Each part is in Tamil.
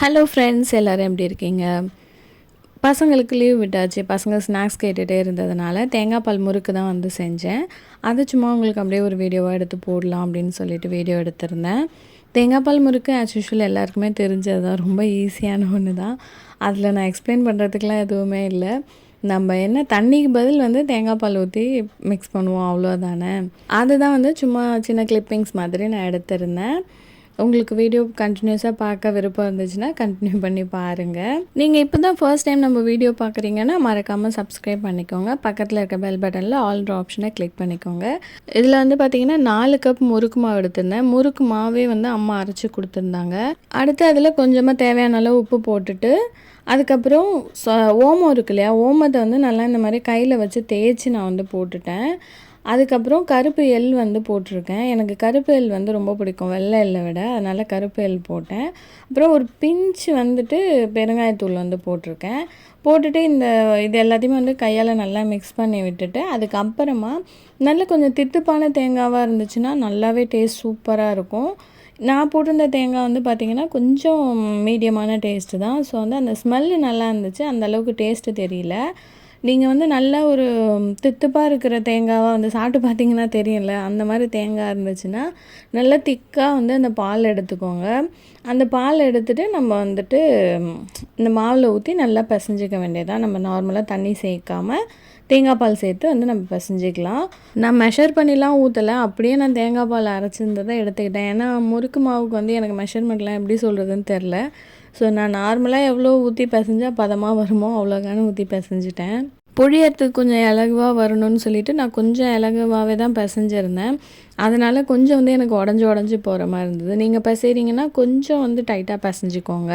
ஹலோ ஃப்ரெண்ட்ஸ் எல்லோரும் எப்படி இருக்கீங்க? பசங்களுக்கு லீவ் விட்டாச்சு. பசங்க ஸ்நாக்ஸ் கேட்டுகிட்டே இருந்ததுனால தேங்காய் பால் முறுக்கு தான் வந்து செஞ்சேன். அதை சும்மா உங்களுக்கு அப்படியே ஒரு வீடியோவாக எடுத்து போடலாம் அப்படின்னு சொல்லிட்டு வீடியோ எடுத்திருந்தேன். தேங்காய் பால் முறுக்கு ஆஸ் யூஷுவல் எல்லாருக்குமே தெரிஞ்சது தான். ரொம்ப ஈஸியான ஒன்று தான் அதில் நான் எக்ஸ்பிளைன் பண்ணுறதுக்கெலாம் எதுவுமே இல்லை. நம்ம என்ன தண்ணிக்கு பதில் வந்து தேங்காய் பால் ஊற்றி மிக்ஸ் பண்ணுவோம் அவ்வளோதானே அதுதான் வந்து சும்மா சின்ன கிளிப்பிங்ஸ் மாதிரி நான் எடுத்திருந்தேன். உங்களுக்கு வீடியோ கண்டினியூஸாக பார்க்க விருப்பம் இருந்துச்சுன்னா கண்டினியூ பண்ணி பாருங்கள் நீங்கள் இப்போ தான் ஃபர்ஸ்ட் டைம் நம்ம வீடியோ பார்க்குறீங்கன்னா மறக்காமல் சப்ஸ்கிரைப் பண்ணிக்கோங்க. பக்கத்தில் இருக்க பெல் பட்டனில் ஆல்ட்ரு ஆப்ஷனை கிளிக் பண்ணிக்கோங்க. இதில் வந்து பார்த்தீங்கன்னா நாலு கப் முறுக்கு மாவு எடுத்திருந்தேன். முறுக்கு மாவே வந்து அம்மா அரைச்சி கொடுத்துருந்தாங்க. அடுத்து அதில் கொஞ்சமாக தேவையான அளவு உப்பு போட்டுட்டு அதுக்கப்புறம் ஓமம் இருக்கு இல்லையா ஓமத்தை வந்து நல்லா இந்த மாதிரி கையில் வச்சு தேய்ச்சி நான் வந்து போட்டுட்டேன். அதுக்கப்புறம் கருப்பு எள் வந்து போட்டிருக்கேன். எனக்கு கருப்பு எள் வந்து ரொம்ப பிடிக்கும் வெள்ளை எள்ளை விட. அதனால் கருப்பு எள் போட்டேன். அப்புறம் ஒரு பிஞ்சு வந்துட்டு பெருங்காயத்தூள் வந்து போட்டிருக்கேன். போட்டுட்டு இந்த இது எல்லாத்தையுமே வந்து கையால் நல்லா மிக்ஸ் பண்ணி விட்டுட்டு அதுக்கப்புறமா நல்ல கொஞ்சம் தித்துப்பான தேங்காவாக இருந்துச்சுன்னா நல்லாவே டேஸ்ட் சூப்பராக இருக்கும். நான் போட்டிருந்த தேங்காய் வந்து பார்த்திங்கன்னா கொஞ்சம் மீடியமான டேஸ்ட்டு தான். ஸோ வந்து அந்த ஸ்மெல்லு நல்லா இருந்துச்சு. அந்த அளவுக்கு டேஸ்ட்டு தெரியல. நீங்கள் வந்து நல்லா ஒரு தித்துப்பாக இருக்கிற தேங்காவாக வந்து சாப்பிட்டு பார்த்தீங்கன்னா தெரியல அந்த மாதிரி தேங்காய் இருந்துச்சுன்னா நல்லா திக்காக வந்து அந்த பால் எடுத்துக்கோங்க. அந்த பால் எடுத்துகிட்டு நம்ம வந்துட்டு இந்த மாவில் ஊற்றி நல்லா பிசைஞ்சிக்க வேண்டியதான் நம்ம நார்மலாக தண்ணி சேர்க்காமல் தேங்காய் பால் சேர்த்து வந்து நம்ம பிசைஞ்சிக்கலாம். நான் மெஷர் பண்ணிலாம் ஊற்றலை அப்படியே நான் தேங்காய் பால் அரைச்சிருந்ததை எடுத்துக்கிட்டேன். ஏன்னா முறுக்கு மாவுக்கு வந்து எனக்கு மெஷர்மெண்ட்லாம் எப்படி சொல்கிறதுன்னு தெரில ஸோ நான் நார்மலாக எவ்வளோ ஊற்றி பிசைஞ்சால் பதமாக வருமோ அவ்வளோக்கான ஊற்றி பிசைஞ்சிட்டேன். பொழியறதுக்கு கொஞ்சம் இலகுவாக வரணும்னு சொல்லிட்டு நான் கொஞ்சம் இலகுவாகவே தான் பிசைஞ்சிருந்தேன். அதனால் கொஞ்சம் வந்து எனக்கு உடஞ்சி உடஞ்சி போகிற மாதிரி இருந்தது. நீங்கள் பிசைறீங்கன்னா கொஞ்சம் வந்து டைட்டாக பிசைஞ்சிக்கோங்க.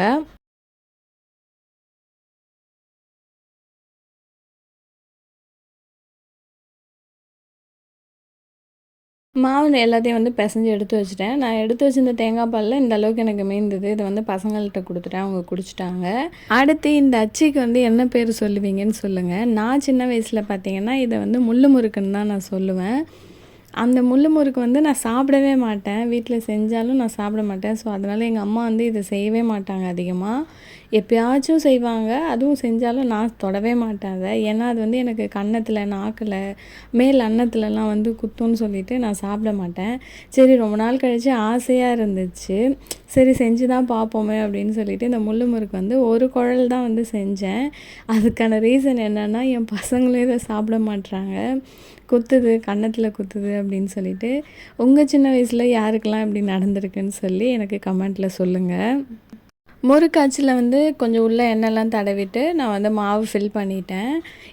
மாவு எல்லாத்தையும் வந்து பிசைஞ்சு எடுத்து வச்சுட்டேன். நான் எடுத்து வச்சிருந்த தேங்காய் பாலில் இந்த அளவுக்கு எனக்கு மீந்தது இதை வந்து பசங்கள்கிட்ட கொடுத்துட்டேன். அவங்க குடிச்சிட்டாங்க. அடுத்து இந்த அச்சிக்கு வந்து என்ன பேர் சொல்லுவீங்கன்னு சொல்லுங்கள் நான் சின்ன வயசில் பார்த்தீங்கன்னா இதை வந்து முள்ளு முறுக்குன்னு தான் நான் சொல்லுவேன். அந்த முள்ளு முறுக்கு வந்து நான் சாப்பிடவே மாட்டேன். வீட்டில் செஞ்சாலும் நான் சாப்பிட மாட்டேன். ஸோ அதனால் எங்கள் அம்மா வந்து இதை செய்யவே மாட்டாங்க அதிகமாக எப்பயாச்சும் செய்வாங்க. அதுவும் செஞ்சாலும் நான் தொடவே மாட்டேன் அதை. ஏன்னா அது வந்து எனக்கு கன்னத்தில் நாக்கில் மேல் அன்னத்துலலாம் வந்து குத்தும்னு சொல்லிட்டு நான் சாப்பிட மாட்டேன். சரி ரொம்ப நாள் கழித்து ஆசையாக இருந்துச்சு. சரி செஞ்சு தான் பார்ப்போமே அப்படின்னு சொல்லிட்டு இந்த முள்ளு முறுக்கு வந்து ஒரு குழல் தான் வந்து செஞ்சேன். அதுக்கான ரீசன் என்னென்னா என் பசங்களும் இதை சாப்பிட மாட்டுறாங்க குத்துது கன்னத்தில் குத்துது அப்படின்னு சொல்லிட்டு உங்கள் சின்ன வயசில் யாருக்கெல்லாம் இப்படி நடந்திருக்குன்னு சொல்லி எனக்கு கமெண்ட்டில் சொல்லுங்கள் முறுக்காச்சியில் வந்து கொஞ்சம் உள்ள எண்ணெய்லாம் தடவிட்டு நான் வந்து மாவு ஃபில் பண்ணிட்டேன்.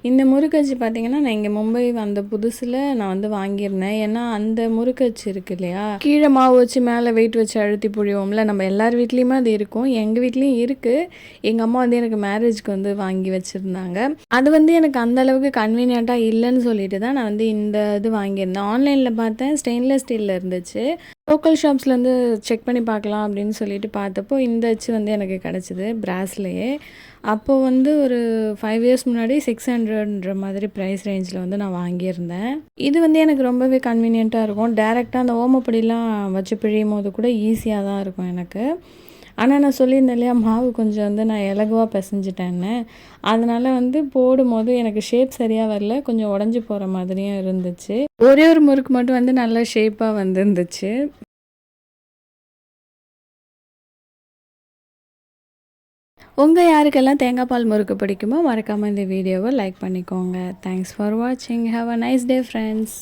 இந்த முறுக்கச்சி பார்த்திங்கன்னா நான் இங்கே மும்பை வந்த புதுசில் நான் வந்து வாங்கியிருந்தேன். ஏன்னா அந்த முறுக்கச்சி இருக்கு இல்லையா? கீழே மாவு வச்சு மேலே வெயிட் வச்சு அழுத்தி புழிவோம்ல நம்ம எல்லார் வீட்லேயுமே அது இருக்கும். எங்கள் வீட்லேயும் இருக்குது எங்கள் அம்மா வந்து எனக்கு மேரேஜ்க்கு வந்து வாங்கி வச்சுருந்தாங்க. அது வந்து எனக்கு அந்த அளவுக்கு கன்வீனியண்ட்டாக இல்லைன்னு சொல்லிட்டு தான் நான் வந்து இந்த இது வாங்கியிருந்தேன். ஆன்லைனில் பார்த்தேன் ஸ்டெயின்லெஸ் ஸ்டீலில் இருந்துச்சு. லோக்கல் ஷாப்ஸ்லேருந்து செக் பண்ணி பார்க்கலாம் அப்படின்னு சொல்லிட்டு பார்த்தப்போ இந்த அச்சு வந்து எனக்கு கிடச்சிது பிராஸ்லேயே அப்போது வந்து ஒரு ஃபைவ் இயர்ஸ் முன்னாடி சிக்ஸ் ஹண்ட்ரட்ன்ற மாதிரி ப்ரைஸ் ரேஞ்சில் வந்து நான் வாங்கியிருந்தேன். இது வந்து எனக்கு ரொம்பவே கன்வீனியண்ட்டாக இருக்கும். டேரெக்டாக அந்த ஓமப்படிலாம் வச்சு பிழியும் போது கூட ஈஸியாக தான் இருக்கும் எனக்கு. ஆனால் நான் சொல்லியிருந்தேன் இல்லையா மாவு கொஞ்சம் வந்து நான் இலகுவாக பிசைஞ்சிட்டேன்னு. அதனால் வந்து போடும்போது எனக்கு ஷேப் சரியாக வரல கொஞ்சம் உடஞ்சி போகிற மாதிரியும் இருந்துச்சு. ஒரே ஒரு முறுக்கு மட்டும் வந்து நல்ல ஷேப்பாக வந்துருந்துச்சு. உங்கள் யாருக்கெல்லாம் தேங்காய் பால் முறுக்கு பிடிக்குமோ மறக்காமல் இந்த வீடியோவை லைக் பண்ணிக்கோங்க. தேங்க்ஸ் ஃபார் வாட்சிங் have a nice day friends